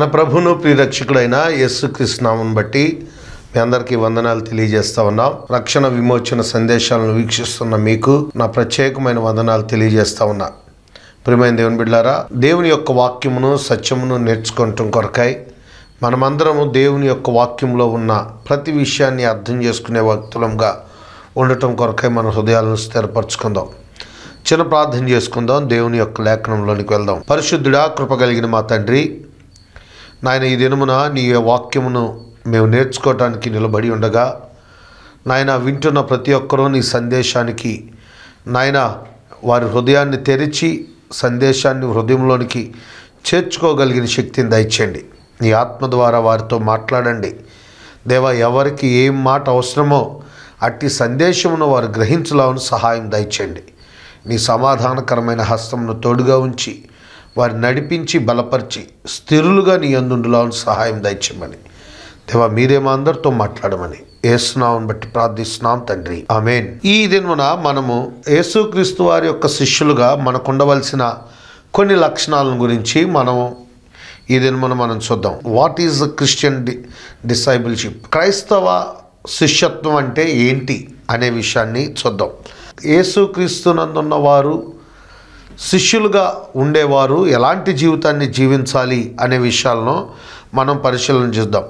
మన ప్రభును ప్రియరక్షకుడైన యేసుక్రీస్తు నామం బట్టి మీ అందరికీ వందనాలు తెలియజేస్తా ఉన్నాం. రక్షణ విమోచన సందేశాలను వీక్షిస్తున్న మీకు నా ప్రత్యేకమైన వందనాలు తెలియజేస్తా ఉన్నా. ప్రియమైన దేవుని బిడ్డారా దేవుని యొక్క వాక్యమును సత్యమును నేర్చుకోవటం కొరకాయి మనమందరము దేవుని యొక్క వాక్యంలో ఉన్న ప్రతి విషయాన్ని అర్థం చేసుకునే వ్యక్తులంగా ఉండటం కొరకై మన హృదయాలను స్థిరపరచుకుందాం. చిన్న ప్రార్థన చేసుకుందాం. దేవుని యొక్క లేఖనంలోనికి వెళ్దాం. పరిశుద్ధుడా కృప కలిగిన మా తండ్రి నాయన ఈ దినమున నీ వాక్యమును మేము నేర్చుకోవటానికి నిలబడి ఉండగా నాయన వింటున్న ప్రతి ఒక్కరూ నీ సందేశానికి నాయన వారి హృదయాన్ని తెరిచి సందేశాన్ని హృదయంలోనికి చేర్చుకోగలిగిన శక్తిని దయచేయండి. నీ ఆత్మ ద్వారా వారితో మాట్లాడండి. దేవా ఎవరికి ఏం మాట అవసరమో అట్టి సందేశమును వారు గ్రహించలాను సహాయం దయచేయండి. నీ సమాధానకరమైన హస్తమును తోడుగా ఉంచి వారి నడిపించి బలపరిచి స్థిరులుగా నీ అందుండులాను సహాయం దయచేయమని. దేవా మీరే మా అందరితో మాట్లాడమని. ఏసునామని బట్టి ప్రార్థిస్తున్నాం తండ్రి. ఆమెన్. ఈ దినమున మనము యేసుక్రీస్తు వారి యొక్క శిష్యులుగా మనకు ఉండవలసిన కొన్ని లక్షణాలను గురించి మనము ఈ దినమున మనం చూద్దాం. వాట్ ఈజ్ ద క్రిస్టియన్ డి డిసైబుల్షిప్? క్రైస్తవ శిష్యత్వం అంటే ఏంటి అనే విషయాన్ని చూద్దాం. యేసుక్రీస్తునందున్న వారు శిష్యులుగా ఉండేవారు ఎలాంటి జీవితాన్ని జీవించాలి అనే విషయాలను మనం పరిశీలన చేద్దాం.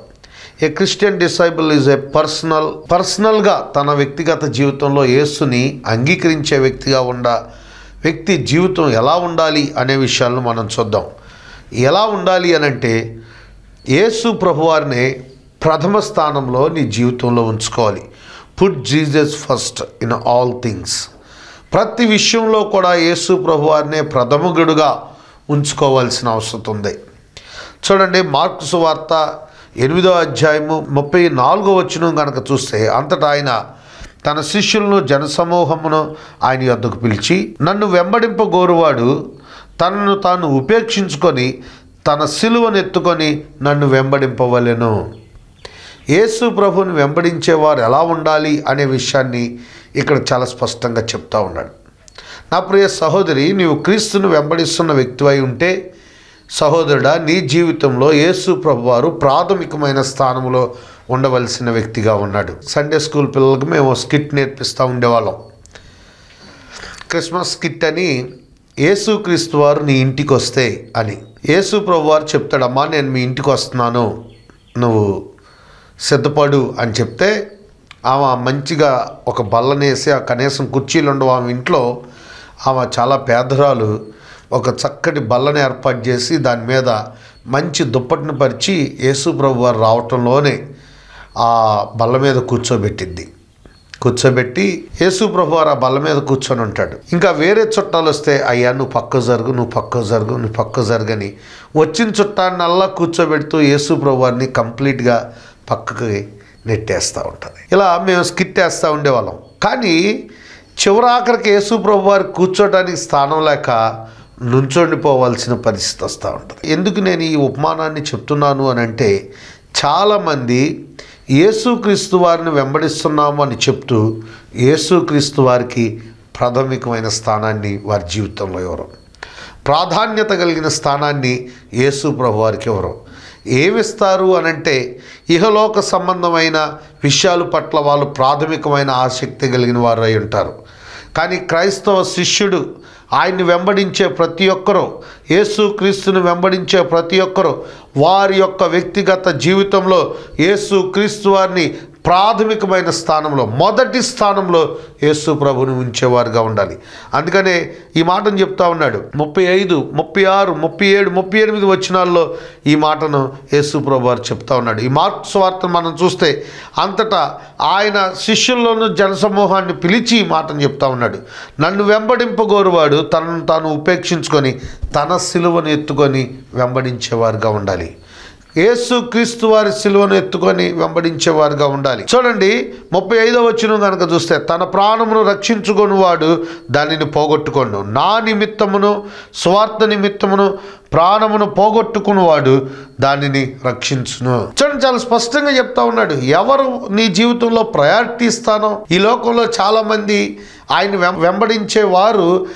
A Christian disciple is a personal పర్సనల్గా తన వ్యక్తిగత జీవితంలో యేసుని అంగీకరించే వ్యక్తిగా ఉండ వ్యక్తి జీవితం ఎలా ఉండాలి అనే విషయాలను మనం చూద్దాం. ఎలా ఉండాలి అని అంటే యేసు ప్రభువారిని ప్రథమ స్థానంలో నీ జీవితంలో ఉంచుకోవాలి. Put Jesus first in all things ప్రతి విషయంలో కూడా యేసు ప్రభువారినే ప్రథమగుడుగా ఉంచుకోవాల్సిన అవసరం ఉంది చూడండి మార్కు సువార్త ఎనిమిదో అధ్యాయము ముప్పై నాలుగో వచ్చిన కనుక చూస్తే అంతటా ఆయన తన శిష్యులను జనసమూహమును ఆయన యొద్దకు పిలిచి నన్ను వెంబడింపగోరువాడు తనను తాను ఉపేక్షించుకొని తన సిలువను ఎత్తుకొని నన్ను వెంబడింపవలెను. యేసు ప్రభుని వెంబడించేవారు ఎలా ఉండాలి అనే విషయాన్ని ఇక్కడ చాలా స్పష్టంగా చెప్తా ఉన్నాడు. నా ప్రియ సహోదరి నీవు క్రీస్తును వెంబడిస్తున్న వ్యక్తివై ఉంటే సహోదరుడా నీ జీవితంలో యేసు ప్రభువారు ప్రాథమికమైన స్థానంలో ఉండవలసిన వ్యక్తిగా ఉన్నాడు. సండే స్కూల్ పిల్లలకు మేము స్కిట్ నేర్పిస్తూ ఉండేవాళ్ళం. క్రిస్మస్ స్కిట్ అని యేసు క్రీస్తు వారు నీ ఇంటికి వస్తే అని. యేసు ప్రభు వారు చెప్తాడమ్మా నేను మీ ఇంటికి వస్తున్నాను నువ్వు సిద్ధపడు అని చెప్తే ఆమె మంచిగా ఒక బల్లనేసి ఆ కనీసం కుర్చీలు ఉండవు. ఆమె ఇంట్లో ఆమె చాలా పేదరాలు. ఒక చక్కటి బల్లని ఏర్పాటు చేసి దాని మీద మంచి దుప్పటిని పరిచి యేసుప్రభు వారు రావటంలోనే ఆ బల్ల మీద కూర్చోబెట్టింది. కూర్చోబెట్టి యేసుప్రభు వారు ఆ బల్ల మీద కూర్చొని ఉంటాడు. ఇంకా వేరే చుట్టాలు వస్తే అయ్యా నువ్వు పక్క జరుగు నువ్వు పక్క జరుగు నువ్వు పక్క జరగని వచ్చిన చుట్టాన్నల్లా కూర్చోబెడుతూ యేసుప్రభు వారిని కంప్లీట్గా పక్కకి నెట్టేస్తూ ఉంటుంది. ఇలా మేము స్కిట్ వేస్తూ ఉండేవాళ్ళం. కానీ చివరాఖరికి యేసు ప్రభు వారు కూర్చోడానికి స్థానం లేక నుంచోండిపోవాల్సిన పరిస్థితి వస్తూ ఉంటుంది. ఎందుకు నేను ఈ ఉపమానాన్ని చెప్తున్నాను అని అంటే చాలామంది యేసుక్రీస్తు వారిని వెంబడిస్తున్నాము అని చెప్తూ యేసుక్రీస్తు వారికి ప్రాథమికమైన స్థానాన్ని వారి జీవితంలో ఇవ్వరు ప్రాధాన్యత కలిగిన స్థానాన్ని యేసు ప్రభు వారికి ఇవ్వరు ఏమిస్తారు అనంటే ఇహలోక సంబంధమైన విషయాలు పట్ల వాళ్ళు ప్రాథమికమైన ఆసక్తి కలిగిన వారు అయి ఉంటారు. కానీ క్రైస్తవ శిష్యుడు ఆయన్ని వెంబడించే ప్రతి ఒక్కరూ యేసుక్రీస్తుని వెంబడించే ప్రతి ఒక్కరూ వారి యొక్క వ్యక్తిగత జీవితంలో యేసుక్రీస్తు వారిని ప్రాథమికమైన స్థానంలో మొదటి స్థానంలో యేసు ప్రభుని ఉంచేవారుగా ఉండాలి. అందుకనే ఈ మాటను చెప్తా ఉన్నాడు. ముప్పై ఐదు ముప్పై ఆరు ముప్పై ఏడు ముప్పై ఎనిమిది వచ్చినాల్లో ఈ మాటను యేసు ప్రభు వారు చెప్తా ఉన్నాడు. ఈ మార్క్స్ వార్తను మనం చూస్తే అంతటా ఆయన శిష్యుల్లోనూ జనసమూహాన్ని పిలిచి ఈ మాటను చెప్తా ఉన్నాడు. నన్ను వెంబడింపగోరువాడు తనను తాను ఉపేక్షించుకొని తన సిలువను ఎత్తుకొని వెంబడించేవారుగా ఉండాలి. ఏసు క్రీస్తు వారి సిలువను ఎత్తుకొని వెంబడించేవారుగా ఉండాలి. చూడండి ముప్పై ఐదో వచ్చిన కనుక చూస్తే తన ప్రాణమును రక్షించుకొని వాడు దానిని పోగొట్టుకోను. నా నిమిత్తమును స్వార్థ నిమిత్తమును ప్రాణమును పోగొట్టుకుని వాడు దానిని రక్షించును. చూడండి చాలా స్పష్టంగా చెప్తా ఉన్నాడు. ఎవరు నీ జీవితంలో ప్రయారిటీ ఇస్తానో? ఈ లోకంలో చాలామంది ఆయన వెం- వెంబడించే వారు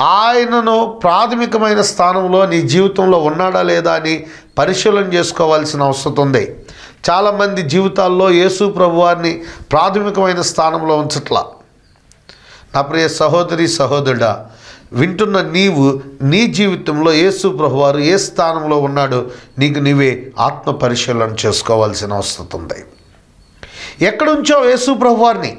ఆయనను ప్రాథమికమైన స్థానంలో నీ జీవితంలో ఉన్నాడా లేదా అని పరిశీలన చేసుకోవాల్సిన అవసరం ఉంది. చాలామంది జీవితాల్లో యేసు ప్రభువారిని ప్రాథమికమైన స్థానంలో ఉంచట్లా. నా ప్రియ సహోదరి సహోదరుడా వింటున్న నీవు నీ జీవితంలో యేసు ప్రభువారు ఏ స్థానంలో ఉన్నాడో నీకు నీవే ఆత్మ పరిశీలన చేసుకోవాల్సిన అవసరం ఉంది. ఎక్కడుంచావు యేసు ప్రభువారిని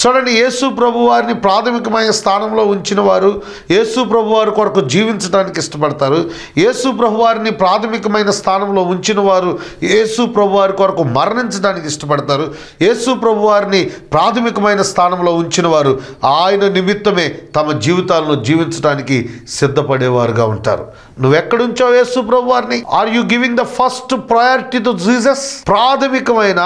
చూడండి యేసు ప్రభు వారిని ప్రాథమికమైన స్థానంలో ఉంచిన వారు యేసు ప్రభు వారి కొరకు జీవించడానికి ఇష్టపడతారు. యేసు ప్రభు వారిని ప్రాథమికమైన స్థానంలో ఉంచిన వారు యేసు ప్రభు వారి కొరకు మరణించడానికి ఇష్టపడతారు. యేసు ప్రభు వారిని ప్రాథమికమైన స్థానంలో ఉంచిన వారు ఆయన నిమిత్తమే తమ జీవితాలను జీవించడానికి సిద్ధపడేవారుగా ఉంటారు. నువ్వెక్కడుంచావు యేసు ప్రభు వారిని? Are you giving the first priority to Jesus ప్రాథమికమైన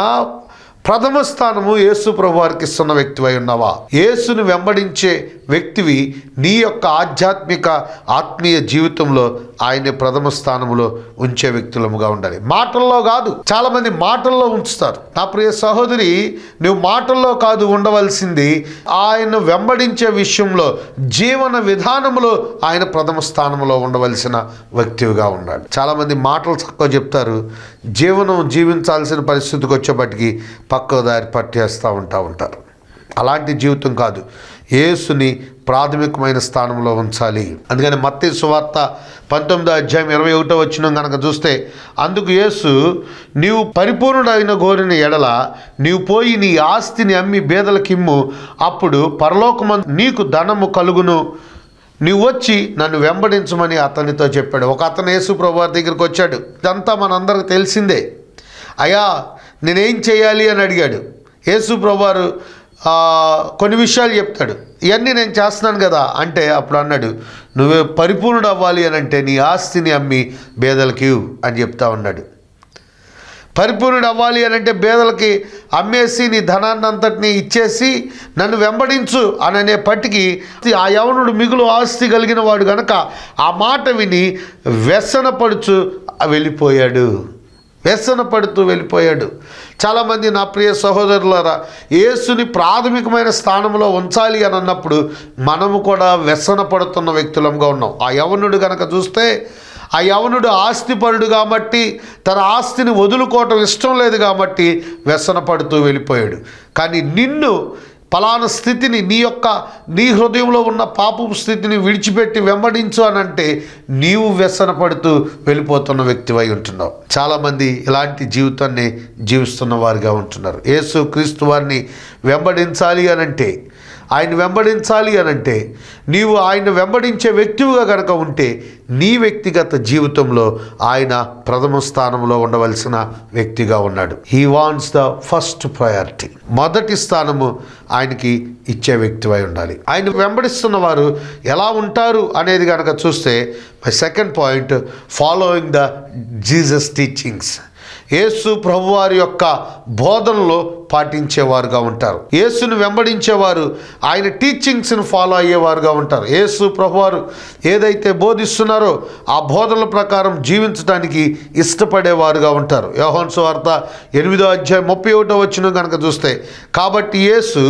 ప్రథమ స్థానము యేసు ప్రభు వారికి ఇస్తున్న వ్యక్తివై ఉన్నావా? యేసును వెంబడించే వ్యక్తివి నీ యొక్క ఆధ్యాత్మిక ఆత్మీయ జీవితంలో ఆయన ప్రథమ స్థానంలో ఉంచే వ్యక్తులముగా ఉండాలి. మాటల్లో కాదు చాలా మంది మాటల్లో ఉంచుతారు. నా ప్రియ సహోదరి నువ్వు మాటల్లో కాదు ఉండవలసింది ఆయన వెంబడించే విషయంలో జీవన విధానంలో ఆయన ప్రథమ స్థానంలో ఉండవలసిన వ్యక్తిగా ఉండాలి. చాలామంది మాటలు తక్కువ చెప్తారు. జీవనం జీవించాల్సిన పరిస్థితికి వచ్చేపటికి పక్క దారి పట్టేస్తూ ఉంటా ఉంటారు. అలాంటి జీవితం కాదు. యేసుని ప్రాథమికమైన స్థానంలో ఉంచాలి. అందుకని మత్తి సువార్త పంతొమ్మిదో అధ్యాయం ఇరవై ఒకటో వచ్చిన కనుక చూస్తే అందుకు యేసు నీవు పరిపూర్ణుడైన గోరిన ఎడల నీవు పోయి నీ ఆస్తిని అమ్మి బేదలకిమ్ము అప్పుడు పరలోకమందు నీకు ధనము కలుగును. నీవు వచ్చి నన్ను వెంబడించమని అతనితో చెప్పాడు. ఒక అతను యేసు ప్రభు దగ్గరికి వచ్చాడు. ఇదంతా మనందరికి తెలిసిందే. అయ్యా నేనేం చేయాలి అని అడిగాడు. యేసు ప్రభువారు కొన్ని విషయాలు చెప్తాడు. ఇవన్నీ నేను చేస్తున్నాను కదా అంటే అప్పుడు అన్నాడు నువ్వే పరిపూర్ణుడు అవ్వాలి అని అంటే నీ ఆస్తిని అమ్మి బేదలకి అని చెప్తా ఉన్నాడు. పరిపూర్ణుడు అవ్వాలి అని అంటే బేదలకి అమ్మేసి నీ ధనాన్ని అంతటిని ఇచ్చేసి నన్ను వెంబడించు అని అనే పట్టికి ఆ యవనుడు మిగులు ఆస్తి కలిగిన వాడు గనక ఆ మాట విని వ్యసనపడుచు వెళ్ళిపోయాడు. వ్యసన పడుతూ వెళ్ళిపోయాడు. చాలామంది నా ప్రియ సహోదరులారా యేసుని ప్రాథమికమైన స్థానంలో ఉంచాలి అని అన్నప్పుడు మనము కూడా వ్యసన పడుతున్న వ్యక్తులంగా ఉన్నాం. ఆ యవనుడు కనుక చూస్తే ఆ యవనుడు ఆస్తిపరుడు కాబట్టి తన ఆస్తిని వదులుకోవటం ఇష్టం లేదు కాబట్టి వ్యసన పడుతూ వెళ్ళిపోయాడు. కానీ నిన్ను పలానా స్థితిని నీ యొక్క నీ హృదయంలో ఉన్న పాపపు స్థితిని విడిచిపెట్టి వెంబడించు అని అంటే నీవు వ్యసన పడుతూ వెళ్ళిపోతున్న వ్యక్తివై ఉంటున్నావు. చాలామంది ఇలాంటి జీవితాన్ని జీవిస్తున్న వారిగా ఉంటున్నారు. యేసు క్రీస్తు వారిని వెంబడించాలి అని అంటే ఆయన వెంబడించాలి అని అంటే నీవు ఆయన వెంబడించే వ్యక్తివిగా కనుక ఉంటే నీ వ్యక్తిగత జీవితంలో ఆయన ప్రథమ స్థానంలో ఉండవలసిన వ్యక్తిగా ఉన్నాడు. He wants the first priority మొదటి స్థానము ఆయనకి ఇచ్చే వ్యక్తివై ఉండాలి. ఆయన వెంబడిస్తున్న వారు ఎలా ఉంటారు అనేది కనుక చూస్తే my second point following the Jesus teachings Yesu ప్రభువారి యొక్క బోధనలో పాటించేవారుగా ఉంటారు. యేసును వెంబడించేవారు ఆయన టీచింగ్స్ని ఫాలో అయ్యేవారుగా ఉంటారు. యేసు ప్రభువారు ఏదైతే బోధిస్తున్నారో ఆ బోధనల ప్రకారం జీవించడానికి ఇష్టపడేవారుగా ఉంటారు. యోహన్స్ వార్త ఎనిమిదో అధ్యాయం ముప్పై ఒకటో వచ్చిన కనుక చూస్తే కాబట్టి యేసు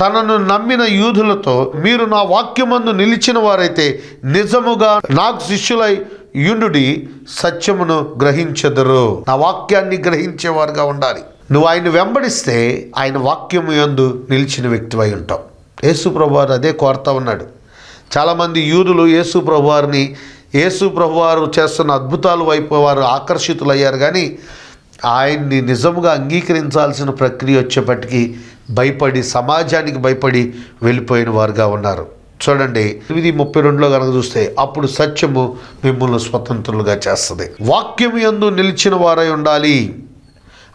తనను నమ్మిన యూదులతో మీరు నా వాక్యమందు నిలిచిన వారైతే నిజముగా నాకు శిష్యులై యునుడి సత్యమును గ్రహించెదరు. నా వాక్యాన్ని గ్రహించేవారుగా ఉండాలి. నువ్వు ఆయన వెంబడిస్తే ఆయన వాక్యము యందు నిలిచిన వ్యక్తివై ఉంటావు. యేసు ప్రభువారు అదే కోరుతా ఉన్నాడు. చాలామంది యూదులు యేసు ప్రభువారిని యేసు ప్రభువారు చేస్తున్న అద్భుతాలు వైపు వారు ఆకర్షితులయ్యారు. కానీ ఆయన్ని నిజముగా అంగీకరించాల్సిన ప్రక్రియ వచ్చేప్పటికీ భయపడి సమాజానికి భయపడి వెళ్ళిపోయిన వారుగా ఉన్నారు. చూడండి. ఎనిమిది ముప్పై రెండులో కనుక చూస్తే అప్పుడు సత్యము మిమ్మల్ని స్వతంత్రులుగా చేస్తుంది. వాక్యం యందు నిలిచిన వారై ఉండాలి.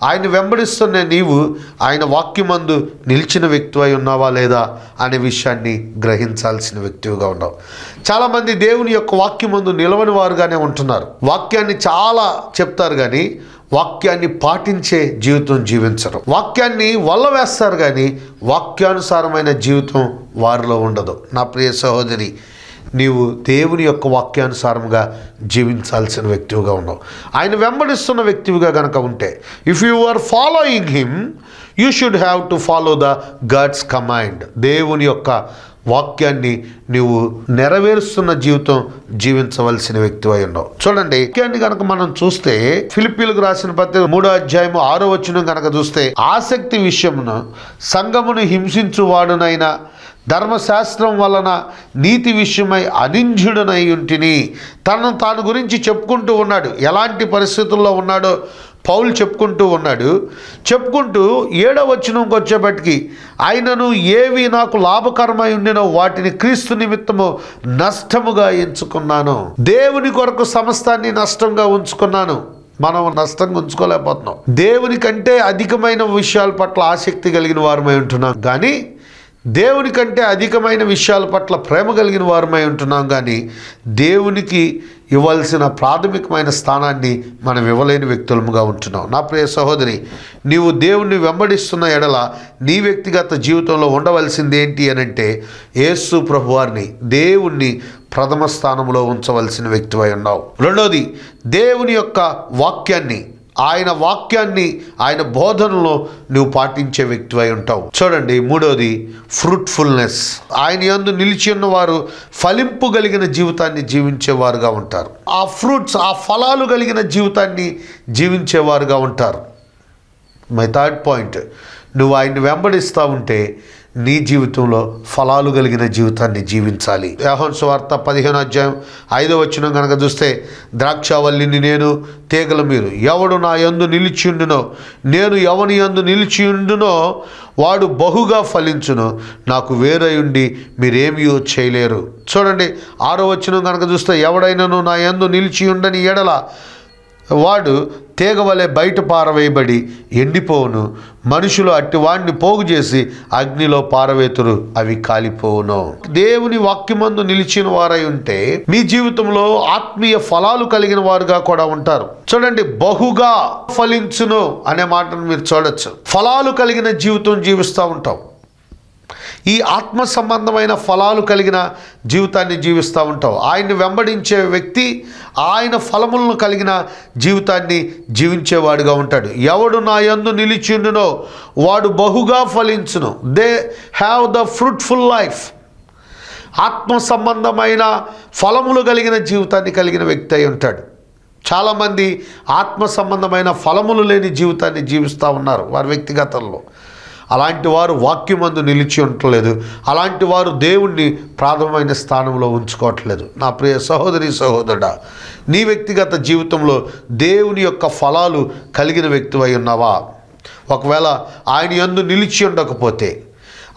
ఆయన వెంబడిస్తున్న నీవు ఆయన వాక్యమందు నిలిచిన వ్యక్తివై ఉన్నావా లేదా అనే విషయాన్ని గ్రహించాల్సిన వ్యక్తివిగా ఉన్నావు. చాలామంది దేవుని యొక్క వాక్యమందు నిలవని వారుగానే ఉంటున్నారు. వాక్యాన్ని చాలా చెప్తారు కానీ వాక్యాన్ని పాటించే జీవితం జీవించరు. వాక్యాన్ని వల్ల వేస్తారు కానీ వాక్యానుసారమైన జీవితం వారిలో ఉండదు. నా ప్రియ సహోదరి నీవు దేవుని యొక్క వాక్యానుసారంగా జీవించాల్సిన వ్యక్తివిగా ఉన్నావు. ఆయన వెంబడిస్తున్న వ్యక్తివిగా కనుక ఉంటే if you are following him you should have to follow the God's command దేవుని యొక్క వాక్యాన్ని నీవు నెరవేరుస్తున్న జీవితం జీవించవలసిన వ్యక్తి అయి ఉన్నావు. చూడండి వాక్యాన్ని కనుక మనం చూస్తే ఫిలిపీలకు రాసిన పత్రిక మూడో అధ్యాయము ఆరో వచ్చిన కనుక చూస్తే ఆసక్తి విషయమును సంఘమును హింసించువాడునైనా ధర్మశాస్త్రం వలన నీతి విషయమై అనింజుడనై ఉంటిని. తనను తాను గురించి చెప్పుకుంటూ ఉన్నాడు. ఎలాంటి పరిస్థితుల్లో ఉన్నాడో పౌలు చెప్పుకుంటూ ఉన్నాడు. చెప్పుకుంటూ ఏడవ వచ్చినంకి వచ్చేపటికి ఆయనను ఏవి నాకు లాభకరమై ఉండినో వాటిని క్రీస్తు నిమిత్తము నష్టముగా ఎంచుకున్నాను. దేవుని కొరకు సమస్తాన్ని నష్టంగా ఉంచుకున్నాను. మనం నష్టంగా ఉంచుకోలేకపోతున్నాం. దేవుని కంటే అధికమైన విషయాల పట్ల ఆసక్తి కలిగిన వారమై ఉంటున్నాం. కానీ దేవుని కంటే అధికమైన విషయాల పట్ల ప్రేమ కలిగిన వారమై ఉంటున్నాం కానీ దేవునికి ఇవ్వాల్సిన ప్రాథమికమైన స్థానాన్ని మనం ఇవ్వలేని వ్యక్తులముగా ఉంటున్నాం. నా ప్రియ సహోదరి నీవు దేవుణ్ణి వెంబడిస్తున్న ఎడల నీ వ్యక్తిగత జీవితంలో ఉండవలసింది ఏంటి అని అంటే యేసు ప్రభువారిని దేవుణ్ణి ప్రథమ స్థానంలో ఉంచవలసిన వ్యక్తివై ఉన్నావు. రెండోది దేవుని యొక్క వాక్యాన్ని ఆయన వాక్యాన్ని ఆయన బోధనలో నువ్వు పాటించే వ్యక్తివై ఉంటావు. చూడండి మూడోది ఫ్రూట్ఫుల్నెస్ ఆయన యందు నిలిచి ఉన్నవారు ఫలింపు కలిగిన జీవితాన్ని జీవించేవారుగా ఉంటారు. ఆ ఫ్రూట్స్ ఆ ఫలాలు కలిగిన జీవితాన్ని జీవించేవారుగా ఉంటారు. మై థర్డ్ పాయింట్ నువ్వు ఆయన్ని వెంబడిస్తూ ఉంటే నీ జీవితంలో ఫలాలు కలిగిన జీవితాన్ని జీవించాలి. యాహోన్ సువార్త పదిహేను అధ్యాయం ఐదో వచ్చిన కనుక చూస్తే ద్రాక్షావల్లిని నేను తీగల మీరు. ఎవడు నా యందు నిలిచియుండునో నేను ఎవని యందు నిలిచియుండునో వాడు బహుగా ఫలించును. నాకు వేరయుండి మీరేమీ చేయలేరు. చూడండి ఆరో వచ్చిన కనుక చూస్తే ఎవడైనాను నా యందు నిలిచి ఉండని ఎడల వాడు తీగ వలె బయట పారవేయబడి ఎండిపోవును. మనుషులు అట్టి వాడిని పోగు చేసి అగ్నిలో పారవేతురు అవి కాలిపోవును. దేవుని వాక్యమందు నిలిచిన వారై ఉంటే మీ జీవితంలో ఆత్మీయ ఫలాలు కలిగిన వారుగా కూడా ఉంటారు. చూడండి బహుగా ఫలించును అనే మాటను మీరు చూడొచ్చు. ఫలాలు కలిగిన జీవితం జీవిస్తూ ఉంటాం. ఈ ఆత్మ సంబంధమైన ఫలాలు కలిగిన జీవితాన్ని జీవిస్తూ ఉంటావు. ఆయన్ని వెంబడించే వ్యక్తి ఆయన ఫలములను కలిగిన జీవితాన్ని జీవించేవాడుగా ఉంటాడు. ఎవడు నా యందు నిలిచిండునో వాడు బహుగా ఫలించును. They have the fruitful life ఆత్మ సంబంధమైన ఫలములు కలిగిన జీవితాన్ని కలిగిన వ్యక్తి అయి ఉంటాడు. చాలామంది ఆత్మ సంబంధమైన ఫలములు లేని జీవితాన్ని జీవిస్తూ ఉన్నారు వారి వ్యక్తిగతంలో. అలాంటి వారు వాక్యమందు నిలిచి ఉండట్లేదు. అలాంటి వారు దేవుణ్ణి ప్రాథమమైన స్థానంలో ఉంచుకోవట్లేదు. నా ప్రియ సహోదరి సహోదరుడా నీ వ్యక్తిగత జీవితంలో దేవుని యొక్క ఫలాలు కలిగిన వ్యక్తివై ఉన్నావా? ఒకవేళ ఆయన ఎందు నిలిచి ఉండకపోతే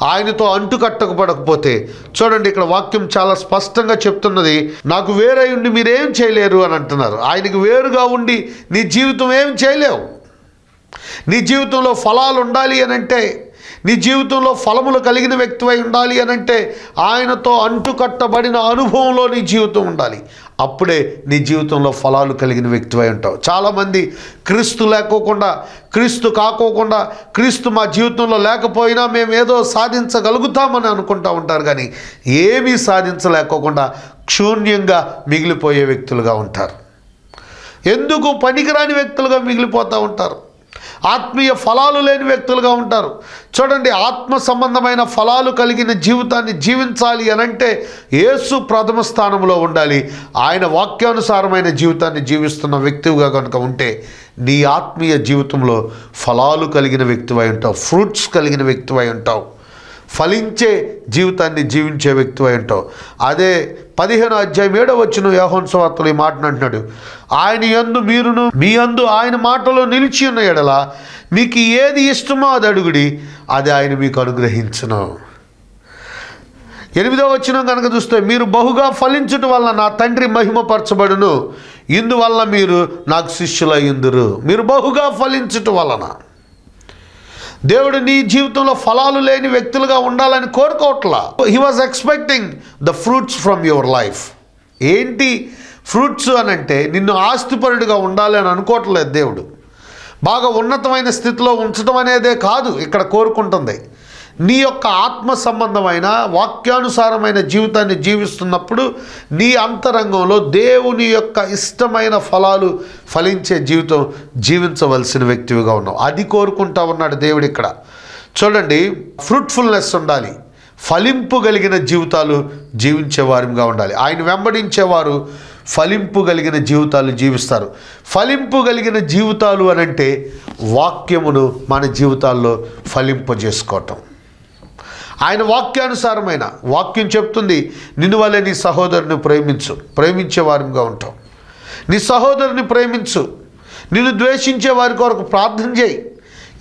ఆయనతో అంటుకట్టకపోతే చూడండి ఇక్కడ వాక్యం చాలా స్పష్టంగా చెప్తున్నది నాకు వేరే ఉండి మీరేం చేయలేరు అని అంటున్నారు. ఆయనకు వేరుగా ఉండి నీ జీవితం ఏం చేయలేవు. నీ జీవితంలో ఫలాలు ఉండాలి అని అంటే నీ జీవితంలో ఫలములు కలిగిన వ్యక్తివై ఉండాలి అనంటే ఆయనతో అంటుకట్టబడిన అనుభవంలో నీ జీవితం ఉండాలి. అప్పుడే నీ జీవితంలో ఫలాలు కలిగిన వ్యక్తివై ఉంటావు. చాలామంది క్రీస్తు లేకోకుండా క్రీస్తు కాకోకుండా క్రీస్తు మా జీవితంలో లేకపోయినా మేము ఏదో సాధించగలుగుతామని అనుకుంటూ ఉంటారు కానీ ఏమీ సాధించలేకోకుండా శూన్యంగా మిగిలిపోయే వ్యక్తులుగా ఉంటారు. ఎందుకు పనికిరాని వ్యక్తులుగా మిగిలిపోతూ ఉంటారు? ఆత్మీయ ఫలాలు లేని వ్యక్తులుగా ఉంటారు. చూడండి ఆత్మ సంబంధమైన ఫలాలు కలిగిన జీవితాన్ని జీవించాలి అనంటే యేసు ప్రథమ స్థానంలో ఉండాలి. ఆయన వాక్యానుసారమైన జీవితాన్ని జీవిస్తున్న వ్యక్తిగా కనుక ఉంటే నీ ఆత్మీయ జీవితంలో ఫలాలు కలిగిన వ్యక్తివై ఉంటావు ఫ్రూట్స్ కలిగిన వ్యక్తివై ఉంటావు. ఫలించే జీవితాన్ని జీవించే వ్యక్తి ఉంటావు. అదే పదిహేను అధ్యాయం ఏడో వచ్చిన యోహన్ ఈ మాటను అంటున్నాడు. ఆయన యందు మీరును మీ యందు ఆయన మాటలో నిలిచి ఉన్న ఎడల మీకు ఏది ఇష్టమో అది అడుగుడి అది ఆయన మీకు అనుగ్రహించను. ఎనిమిదో వచ్చిన కనుక చూస్తే మీరు బహుగా ఫలించటం వల్ల నా తండ్రి మహిమపరచబడును. ఇందువల్ల మీరు నాకు శిష్యులయ్యుందురు మీరు బహుగా ఫలించటం వలన. దేవుడు నీ జీవితంలో ఫలాలు లేని వ్యక్తులుగా ఉండాలని కోరుకోవట్లా. He was expecting the fruits from your life ఏంటి ఫ్రూట్స్ అని అంటే నిన్ను ఆస్తిపరుడిగా ఉండాలి అని అనుకోవట్లేదు దేవుడు. బాగా ఉన్నతమైన స్థితిలో ఉంచడం అనేదే కాదు ఇక్కడ కోరుకుంటుంది. నీ యొక్క ఆత్మ సంబంధమైన వాక్యానుసారమైన జీవితాన్ని జీవిస్తున్నప్పుడు నీ అంతరంగంలో దేవుని యొక్క ఇష్టమైన ఫలాలు ఫలించే జీవితం జీవించవలసిన వ్యక్తివిగా ఉన్నావు. అది కోరుకుంటా ఉన్నాడు దేవుడు ఇక్కడ. చూడండి ఫ్రూట్ఫుల్నెస్ ఉండాలి. ఫలింపు కలిగిన జీవితాలు జీవించేవారుగా ఉండాలి. ఆయన వెంబడించేవారు ఫలింపు కలిగిన జీవితాలు జీవిస్తారు. ఫలింపు కలిగిన జీవితాలు అనంటే వాక్యమును మన జీవితాల్లో ఫలింపజేసుకోవటం. ఆయన వాక్యానుసారమైన వాక్యం చెప్తుంది నిన్ను వల్లే నీ సహోదరుని ప్రేమించు. ప్రేమించే వారిగా ఉంటాం నీ సహోదరుని ప్రేమించు. నిన్ను ద్వేషించే వారి కొరకు ప్రార్థన చేయి.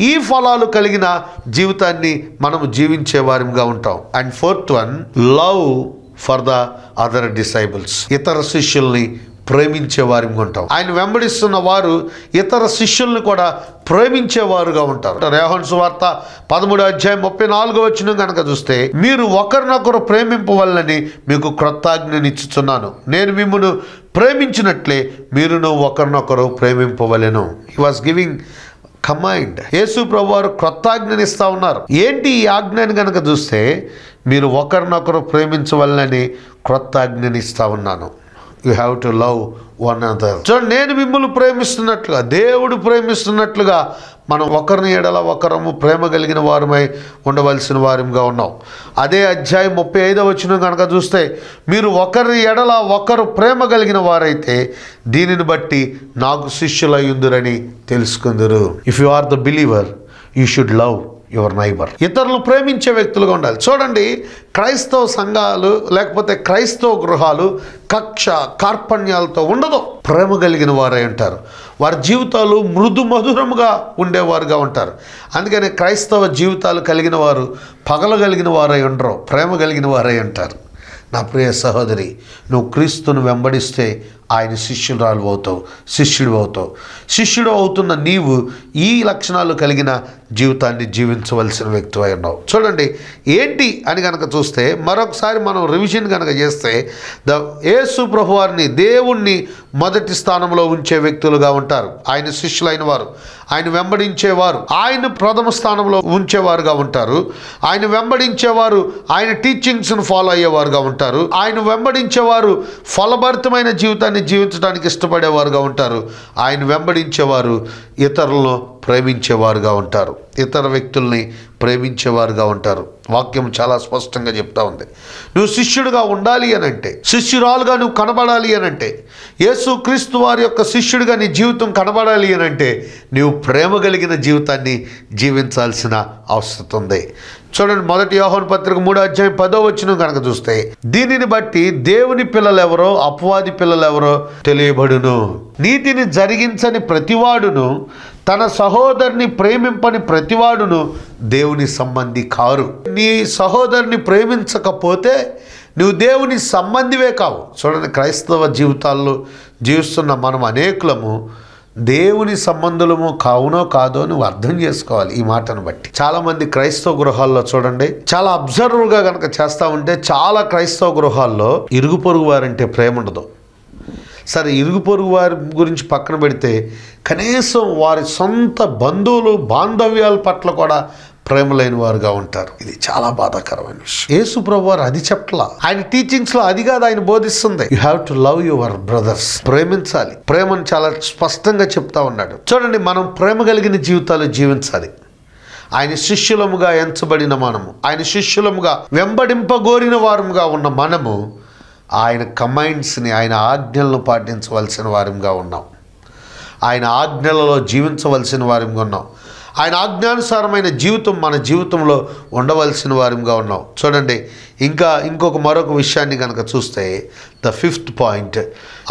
ఈ ఫలాలు కలిగిన జీవితాన్ని మనము జీవించే వారిగా ఉంటాం. And fourth one love for the other disciples ఇతర శిష్యుల్ని ప్రేమించే వారిగా ఉంటాం ఆయన వెంబడిస్తున్న వారు ఇతర శిష్యుల్ని కూడా ప్రేమించేవారుగా ఉంటారు. రేహన్ సువార్త పదమూడు అధ్యాయం ముప్పై నాలుగో వచ్చిన కనుక చూస్తే మీరు ఒకరినొకరు ప్రేమింపవల్లని మీకు క్రొత్తాజ్ఞనిచ్చుచున్నాను నేను మిమ్మల్ని ప్రేమించినట్లే మీరును ఒకరినొకరు ప్రేమింపవలెను. He was giving command Yesu ప్రభు వారు క్రొత్త ఆజ్ఞని ఇస్తా ఉన్నారు. ఏంటి ఈ ఆజ్ఞని కనుక చూస్తే మీరు ఒకరినొకరు ప్రేమించవలనని క్రొత్త ఆజ్ఞని ఇస్తా ఉన్నాను. You have to love one other చూడండి నేను మిమ్మల్ని ప్రేమిస్తున్నట్లుగా దేవుడు ప్రేమిస్తున్నట్లుగా మనం ఒకరిని ఎడల ఒకరము ప్రేమ కలిగిన వారమై ఉండవలసిన వారిగా ఉన్నాం. అదే అధ్యాయం ముప్పై ఐదో వచ్చిన కనుక చూస్తే మీరు ఒకరి ఎడల ఒకరు ప్రేమ కలిగిన వారైతే దీనిని బట్టి నాకు శిష్యులయ్యుందురని తెలుసుకుందరు. If you are the believer you should love your neighbour. ఇతరులు ప్రేమించే వ్యక్తులుగా ఉండాలి. చూడండి క్రైస్తవ సంఘాలు లేకపోతే క్రైస్తవ గృహాలు కక్ష కార్పణ్యాలతో ఉండదు. ప్రేమ కలిగిన వారై ఉంటారు. వారి జీవితాలు మృదు మధురముగా ఉండేవారుగా ఉంటారు. అందుకని క్రైస్తవ జీవితాలు కలిగిన వారు పగలగలిగిన వారై ఉండరు ప్రేమ కలిగిన వారై ఉంటారు. నా ప్రియ సహోదరి నువ్వు క్రీస్తును వెంబడిస్తే ఆయన శిష్యురాలు అవుతావు శిష్యుడు అవుతావు. శిష్యుడు అవుతున్న నీవు ఈ లక్షణాలు కలిగిన జీవితాన్ని జీవించవలసిన వ్యక్తి అయి ఉన్నావు. చూడండి ఏంటి అని కనుక చూస్తే మరొకసారి మనం రివిజన్ కనుక చేస్తే ద యేసు ప్రభువారిని దేవుణ్ణి మొదటి స్థానంలో ఉంచే వ్యక్తులుగా ఉంటారు. ఆయన శిష్యులైన వారు. ఆయన వెంబడించేవారు. ఆయన ప్రథమ స్థానంలో ఉంచేవారుగా ఉంటారు. ఆయన వెంబడించేవారు ఆయన టీచింగ్స్ను ఫాలో అయ్యేవారుగా ఉంటారు. ఆయన వెంబడించేవారు ఫలభరితమైన జీవితాన్ని జీవించడానికి ఇష్టపడేవారుగా ఉంటారు. ఆయన వెంబడించేవారు ఇతరులను ప్రేమించేవారుగా ఉంటారు. ఇతర వ్యక్తుల్ని ప్రేమించేవారుగా ఉంటారు. వాక్యం చాలా స్పష్టంగా చెప్తా ఉంది. నువ్వు శిష్యుడిగా ఉండాలి అని అంటే శిష్యురాలుగా నువ్వు కనబడాలి అని అంటే యేసు క్రీస్తు వారి యొక్క శిష్యుడిగా నీ జీవితం కనబడాలి అని అంటే నీవు ప్రేమ కలిగిన జీవితాన్ని జీవించాల్సిన అవసరం ఉంది. చూడండి మొదటి యోహన్ పత్రిక మూడో అధ్యాయం పదో వచ్చిన కనుక చూస్తే దీనిని బట్టి దేవుని పిల్లలు ఎవరో అపవాది పిల్లలు ఎవరో తెలియబడును. నీతిని జరిగించని ప్రతివాడును తన సహోదరుని ప్రేమింపని ప్రతివాడును దేవుని సంబంధి కారు. నీ సహోదరుని ప్రేమించకపోతే నువ్వు దేవుని సంబంధివే కావు. చూడండి క్రైస్తవ జీవితాల్లో జీవిస్తున్న మనం అనేకులము దేవుని సంబంధులము కావునో కాదో నువ్వు అర్థం చేసుకోవాలి ఈ మాటను బట్టి. చాలామంది క్రైస్తవ గృహాల్లో చూడండి చాలా అబ్జర్వర్గా కనుక చేస్తూ ఉంటే చాలా క్రైస్తవ గృహాల్లో ఇరుగు పొరుగు వారంటే ప్రేమ ఉండదు సరే ఇరుగు పొరుగు వారి గురించి పక్కన పెడితే కనీసం వారి సొంత బంధువులు బాంధవ్యాల పట్ల కూడా ప్రేమ లేని వారుగా ఉంటారు. ఇది చాలా బాధాకరమైన విషయం. యేసు ప్రభు వారు అది చెప్పలా ఆయన టీచింగ్స్లో అది కాదు ఆయన బోధిస్తుంది. You have to love your brothers ప్రేమించాలి. ప్రేమను చాలా స్పష్టంగా చెప్తా ఉన్నాడు. చూడండి మనం ప్రేమ కలిగిన జీవితాలు జీవించాలి. ఆయన శిష్యులముగా ఎంచబడిన మనము ఆయన శిష్యులముగా వెంబడింపగోరిన వారముగా ఉన్న మనము ఆయన కమైండ్స్ని ఆయన ఆజ్ఞలను పాటించవలసిన వారంగా ఉన్నాం. ఆయన ఆజ్ఞలలో జీవించవలసిన వారంగా ఉన్నాం. ఆయన ఆజ్ఞానుసారమైన జీవితం మన జీవితంలో ఉండవలసిన వారంగా ఉన్నాం. చూడండి ఇంకా ఇంకొక మరొక విషయాన్ని కనుక చూస్తే ద ఫిఫ్త్ పాయింట్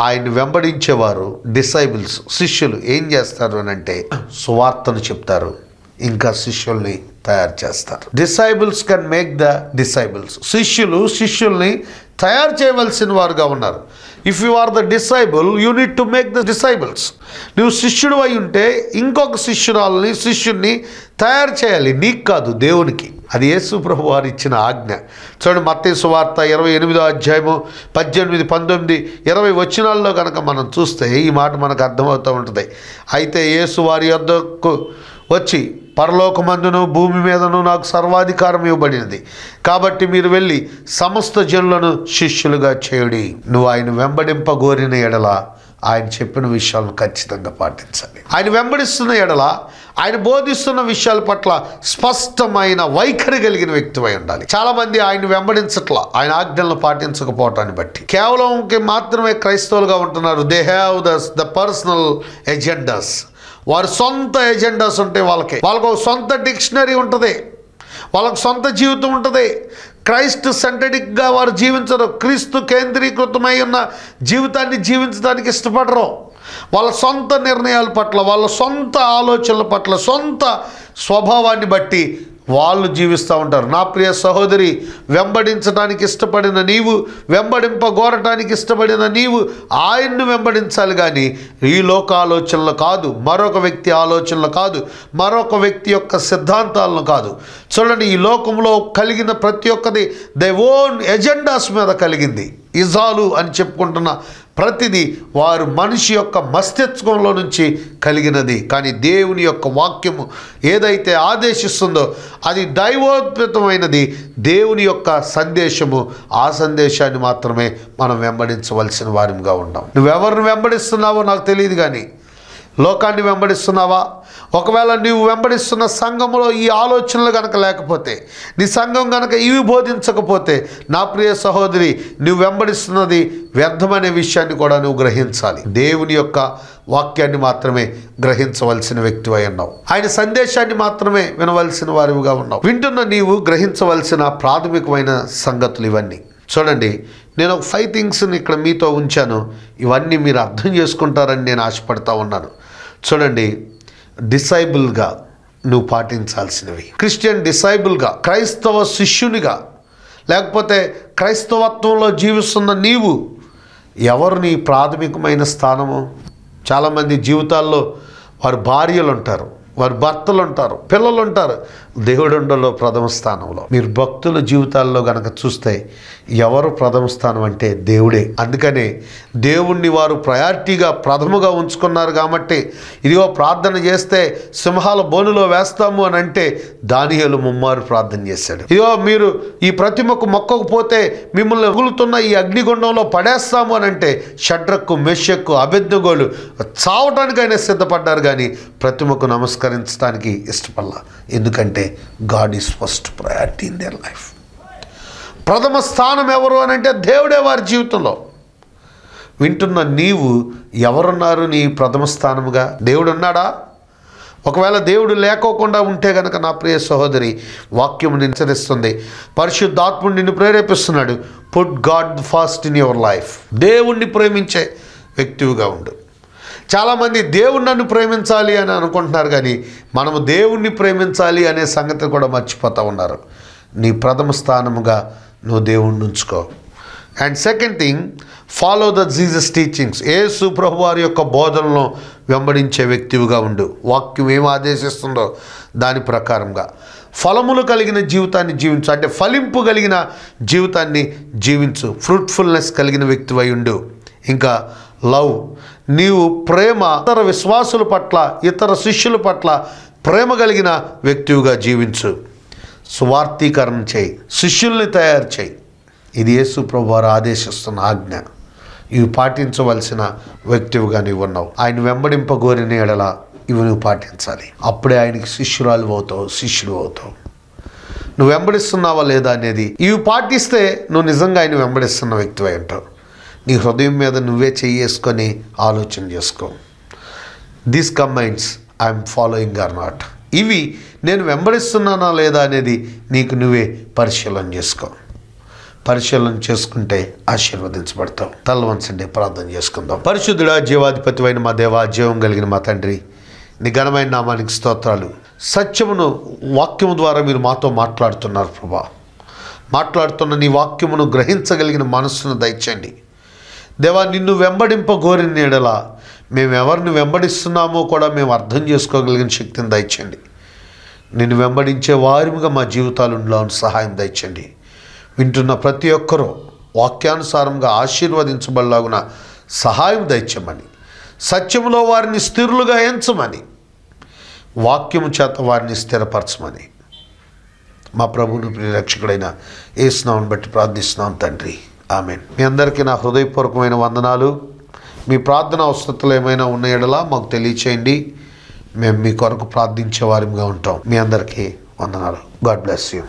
ఆయన వెంబడించేవారు డిసైబుల్స్ శిష్యులు ఏం చేస్తారు అని అంటే సువార్తను చెప్తారు. ఇంకా శిష్యుల్ని తయారు చేస్తారు. Disciples can make the disciples శిష్యులు శిష్యుల్ని తయారు చేయవలసిన వారుగా ఉన్నారు. If you are the disciple you need to make the disciples నువ్వు శిష్యుడు అయి ఉంటే ఇంకొక శిష్యురాలని శిష్యుణ్ణి తయారు చేయాలి. నీకు కాదు దేవునికి. అది యేసు ప్రభు వారు ఇచ్చిన ఆజ్ఞ. చూడండి మత్తయి సువార్త ఇరవై ఎనిమిదో అధ్యాయము పద్దెనిమిది పంతొమ్మిది ఇరవై వచనాల్లో కనుక మనం చూస్తే ఈ మాట మనకు అర్థమవుతూ ఉంటుంది. అయితే యేసు వారి యొద్దకు వచ్చి పరలోకమందును భూమి మీదను నాకు సర్వాధికారం ఇవ్వబడినది. కాబట్టి మీరు వెళ్ళి సమస్త జనులను శిష్యులుగా చేయుడి. నువ్వు ఆయన వెంబడింపగోరిన ఎడల ఆయన చెప్పిన విషయాలను ఖచ్చితంగా పాటించాలి ఆయన వెంబడిస్తున్న ఎడల ఆయన బోధిస్తున్న విషయాల పట్ల స్పష్టమైన వైఖరి కలిగిన వ్యక్తివై ఉండాలి. చాలా మంది ఆయన వెంబడించట్లా ఆయన ఆజ్ఞలను పాటించకపోవటాన్ని బట్టి. కేవలం మాత్రమే క్రైస్తవులుగా ఉంటున్నారు. They have the the personal agendas వారి సొంత ఎజెండాస్ ఉంటాయి వాళ్ళకి. వాళ్ళకు సొంత డిక్షనరీ ఉంటుంది. వాళ్ళకు సొంత జీవితం ఉంటుంది. క్రైస్ట్ సెంటరిక్గా వారు జీవించరు. క్రీస్తు కేంద్రీకృతమై ఉన్న జీవితాన్ని జీవించడానికి ఇష్టపడరు. వాళ్ళ సొంత నిర్ణయాల పట్ల వాళ్ళ సొంత ఆలోచనల పట్ల సొంత స్వభావాన్ని బట్టి వాళ్ళు జీవిస్తూ ఉంటారు. నా ప్రియ సహోదరి వెంబడించడానికి ఇష్టపడిన నీవు వెంబడింపగోరటానికి ఇష్టపడిన నీవు ఆయన్ను వెంబడించాలి కానీ ఈ లోక ఆలోచనలు కాదు మరొక వ్యక్తి ఆలోచనలు కాదు మరొక వ్యక్తి యొక్క సిద్ధాంతాలను కాదు. చూడండి ఈ లోకంలో కలిగిన ప్రతి ఒక్కది దే ఓన్ ఎజెండాస్ మీద కలిగింది. ఇజాలు అని చెప్పుకుంటున్న ప్రతిదీ వారు మనిషి యొక్క మస్తిత్వంలో నుంచి కలిగినది. కానీ దేవుని యొక్క వాక్యము ఏదైతే ఆదేశిస్తుందో అది దైవోద్భుతమైనది. దేవుని యొక్క సందేశము ఆ సందేశాన్ని మాత్రమే మనం వెంబడించవలసిన వారిగా ఉన్నాం. నువ్వెవరిని వెంబడిస్తున్నావో నాకు తెలియదు కానీ లోకాన్ని వెంబడిస్తున్నావా? ఒకవేళ నీవు వెంబడిస్తున్న సంఘంలో ఈ ఆలోచనలు కనుక లేకపోతే నీ సంఘం కనుక ఇవి బోధించకపోతే నా ప్రియ సహోదరి నువ్వు వెంబడిస్తున్నది వ్యర్థమనే విషయాన్ని కూడా నువ్వు గ్రహించాలి. దేవుని యొక్క వాక్యాన్ని మాత్రమే గ్రహించవలసిన వ్యక్తివై ఉన్నావు. ఆయన సందేశాన్ని మాత్రమే వినవలసిన వారివిగా ఉన్నావు. వింటున్న నీవు గ్రహించవలసిన ప్రాథమికమైన సంగతులు ఇవన్నీ. చూడండి నేను ఒక ఫైవ్ థింగ్స్ని ఇక్కడ మీతో ఉంచాను. ఇవన్నీ మీరు అర్థం చేసుకుంటారని నేను ఆశపడతా ఉన్నాను. చూడండి డిసైబుల్గా నువ్వు పాటించాల్సినవి. క్రిస్టియన్ డిసైబుల్గా క్రైస్తవ శిష్యునిగా లేకపోతే క్రైస్తవత్వంలో జీవిస్తున్న నీవు ఎవరు నీ ప్రాథమికమైన స్థానము? చాలామంది జీవితాల్లో వారి భార్యలు ఉంటారు వారి భర్తలు ఉంటారు పిల్లలు ఉంటారు దేవుడు ఉండలో ప్రథమ స్థానంలో. మీరు భక్తుల జీవితాల్లో గనక చూస్తే ఎవరు ప్రథమ స్థానం అంటే దేవుడే. అందుకనే దేవుణ్ణి వారు ప్రయారిటీగా ప్రథముగా ఉంచుకున్నారు కాబట్టి ఇదిగో ప్రార్థన చేస్తే సింహాల బోనులో వేస్తాము అని అంటే దానియేలు ముమ్మారు ప్రార్థన చేశాడు. ఇదిగో మీరు ఈ ప్రతిమకు మొక్కకపోతే మిమ్మల్ని ఎగులుతున్న ఈ అగ్నిగుండంలో పడేస్తాము అని అంటే షడ్రక్కు మెషక్కు అబెద్దగోలు చావటానికైనా సిద్ధపడ్డారు కానీ ప్రతిమకు నమస్కరించడానికి ఇష్టపడలా. ఎందుకంటే God is first priority in their life. ప్రథమ స్థానం ఎవరు అని అంటే దేవుడే వారి జీవితంలో. వింటున్న నీవు ఎవరున్నారు నీ ప్రథమ స్థానముగా? దేవుడు ఉన్నాడా ఒకవేళ దేవుడు లేకోకుండా ఉంటే గనక నా ప్రియ సహోదరి వాక్యం నిచ్చరిస్తుంది పరిశుద్ధాత్ముడు నిన్ను ప్రేరేపిస్తున్నాడు. Put God first in your life దేవుణ్ణి ప్రేమించే వ్యక్తివిగా ఉండు. చాలామంది దేవుడు నన్ను ప్రేమించాలి అని అనుకుంటున్నారు కానీ మనము దేవుణ్ణి ప్రేమించాలి అనే సంగతి కూడా మర్చిపోతూ ఉన్నారు. నీ ప్రథమ స్థానముగా నువ్వు దేవుణ్ణి ఉంచుకో. And second thing follow the Jesus teachings ఏ ప్రభు వారి యొక్క బోధనలను వెంబడించే వ్యక్తివిగా ఉండు. వాక్యం ఏం ఆదేశిస్తుందో దాని ప్రకారంగా. ఫలములు కలిగిన జీవితాన్ని జీవించు అంటే ఫలింపు కలిగిన జీవితాన్ని జీవించు. ఫ్రూట్ఫుల్నెస్ కలిగిన వ్యక్తివై ఉండు. ఇంకా లవ్. నీవు ప్రేమ ఇతర విశ్వాసుల పట్ల ఇతర శిష్యుల పట్ల ప్రేమ కలిగిన వ్యక్తివిగా జీవించు. స్వార్థీకరణ చేయి. శిష్యుల్ని తయారు చేయి. ఇది యేసు ప్రభు వారు ఆదేశిస్తున్న ఆజ్ఞ. ఇవి పాటించవలసిన వ్యక్తివిగా నీవు ఉన్నావు. ఆయన వెంబడింపగోరిన ఎడల ఇవి నువ్వు పాటించాలి. అప్పుడే ఆయనకి శిష్యురాలు అవుతావు శిష్యుడు అవుతావు. నువ్వు వెంబడిస్తున్నావా లేదా అనేది ఇవి పాటిస్తే నువ్వు నిజంగా ఆయన వెంబడిస్తున్న వ్యక్తివై ఉంటావు. నీ హృదయం మీద నువ్వే చేసుకొని ఆలోచన చేసుకో. This combines I'm following or not ఇవి నేను వెంబడిస్తున్నానా లేదా అనేది నీకు నువ్వే పరిశీలన చేసుకో. పరిశీలన చేసుకుంటే ఆశీర్వదించబడతావు. తల్లవంచండి ప్రార్థన చేసుకుందాం. పరిశుద్ధుడా జీవాధిపతి అయిన మా దేవా జీవం కలిగిన మా తండ్రి నీ ఘనమైన నామానికి స్తోత్రాలు. సత్యమును వాక్యము ద్వారా మీరు మాతో మాట్లాడుతున్నారు ప్రభా. మాట్లాడుతున్న నీ వాక్యమును గ్రహించగలిగిన మనస్సును దయచండి దేవా నిన్ను వెంబడింపగోరిన ఎడల మేము ఎవరిని వెంబడిస్తున్నామో కూడా మేము అర్థం చేసుకోగలిగిన శక్తిని దయచండి నిన్ను వెంబడించే వారిగా మా జీవితాలలో సహాయం దయచండి వింటున్న ప్రతి ఒక్కరూ వాక్యానుసారంగా ఆశీర్వదించబడలాగున సహాయం దయచమని సత్యంలో వారిని స్థిరులుగా ఎంచమని వాక్యము చేత వారిని స్థిరపరచమని మా ప్రభుని ప్రియరక్షకుడైన ఏ ఏసునామని బట్టి ప్రార్థిస్తున్నాం తండ్రి. ఆమె మీ అందరికీ నా హృదయపూర్వకమైన వందనాలు. మీ ప్రార్థన అవసరతలు ఏమైనా ఉన్న ఎడలా మాకు తెలియచేయండి. మేము మీ కొరకు ప్రార్థించే వారిగా ఉంటాం. మీ అందరికీ వందనాలు. God bless you.